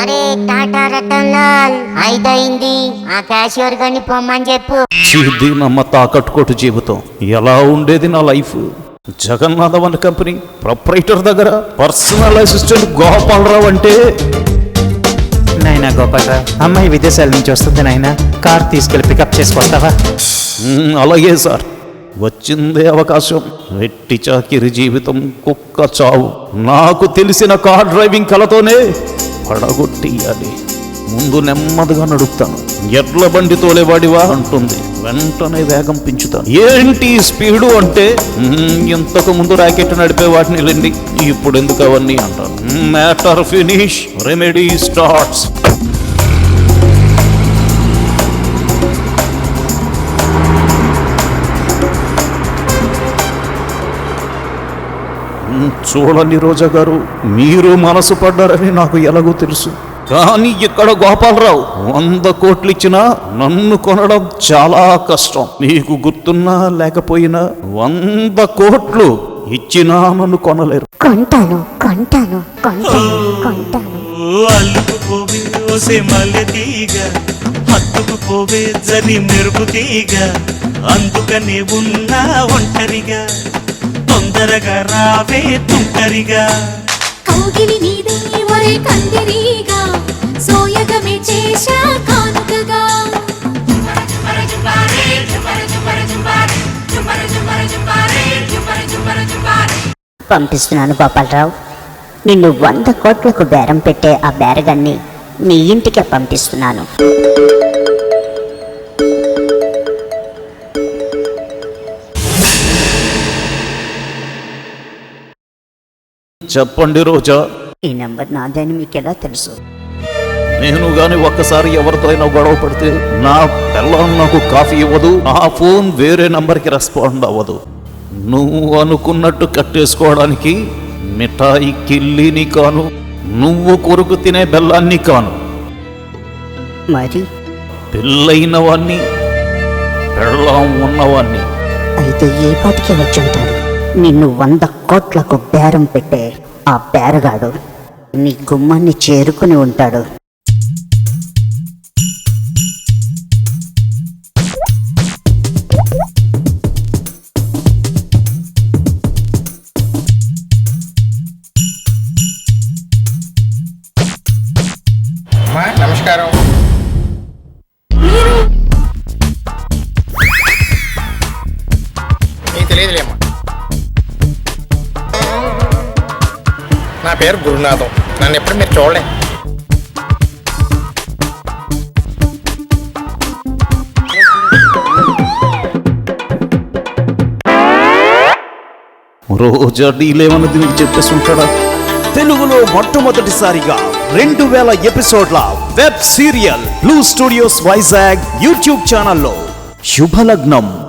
అరే టాటా రతన్ లాల్ ఐదైంది ఆ క్యాషియర్ గని పొమ్మని చెప్పు. తాకట్టుకోటు జీవితం. ఎలా ఉండేది నా లైఫ్? జగన్నాథవన్ కంపెనీ ప్రొపరైటర్ దగ్గర పర్సనల్ అసిస్టెంట్ గోపాలరావు అంటే? నాయనా గోపాలరావు అమ్మాయి విదేశాల నుంచి వస్తుంది నాయనా. కార్ తీసుకెళ్ళి పికప్ చేసుకొస్తావా "మ్మ్, అలాగే సార్. వచ్చిందే అవకాశం. వెట్టి చాకిరి జీవితం కుక్క చావు. నాకు తెలిసిన కార్ డ్రైవింగ్ కలతోనే పడగొట్టియాలి ముందు నెమ్మదిగా నడుపుతాను. ఎడ్ల బండి తోలేవాడివా అంటుంది. వెంటనే వేగం పెంచుతాను. ఏంటి స్పీడు అంటే? ఇంతకు ముందు ర్యాకెట్ నడిపే వాటిని వెళ్ళండి ఇప్పుడు ఎందుకు అవన్నీ అంటాను మ్యాటర్ ఫినిష్ రెమెడీ స్టార్ట్స్ చూడండి రోజా గారు మీరు మనసు పడ్డారని నాకు ఎలాగో తెలుసు. కానీ ఇక్కడ గోపాలరావు వంద కోట్లు ఇచ్చినా నన్ను కొనడం చాలా కష్టం. మీకు గుర్తున్నా లేకపోయినా వంద కోట్లు ఇచ్చినా నన్ను కొనలేరు. కొంటాను కొంటాను కొంటాను కొంటాను. అల్లుకుపోవే ఓసే మల్లె తీగ హత్తుకుపోవే జరి మెరుపు తీగ అందుకనే ఉన్నా ఒంటరిగా. తొందరగా రావే తుంటరిగా. కౌగిలి నీదే ఒరే కందిరీగా సోయగమే చేశా కానుకగా. పంపిస్తున్నాను గోపాలరావు. నిన్ను వంద కోట్లకు బేరం పెట్టే ఆ బేరగాన్ని నీ ఇంటికే పంపిస్తున్నాను. చెప్పండి రోజా. ఈ నెంబర్ నాదని మీకు ఎలా తెలుసు? నేను గాని ఒక్కసారి ఎవరితో అయినా గొడవ పడితే నా పిల్లం నాకు కాఫీ ఇవ్వదు నా ఫోన్ వేరే నంబర్కి రెస్పాండ్ అవ్వదు. నువ్వు అనుకున్నట్టు కట్టేసుకోవడానికి మిఠాయి కిల్లిని కాను నువ్వు కొరుకు తినే బెల్లాన్ని కాను. మరి? పెళ్ళైన వాణ్ణి పెళ్ళాం ఉన్నవాణ్ణి. అయితే ఏ పాటికి వచ్చి నిన్ను వంద కోట్లకు బేరం పెట్టే ఆ బేరగాడు నీ గుమ్మాన్ని చేరుకుని ఉంటాడు. నమస్కారం. తెలియదులేమ్మా పేరు గురునాథం. నన్ను ఎప్పుడు మీరు చూడలే. రోజా డీలేమన్నది నీకు చెప్పేసి ఉంటాడా తెలుగులో మొట్టమొదటిసారిగా రెండు వేల ఎపిసోడ్ల web serial blue studios Vizag YouTube ఛానల్లో శుభలగ్నం.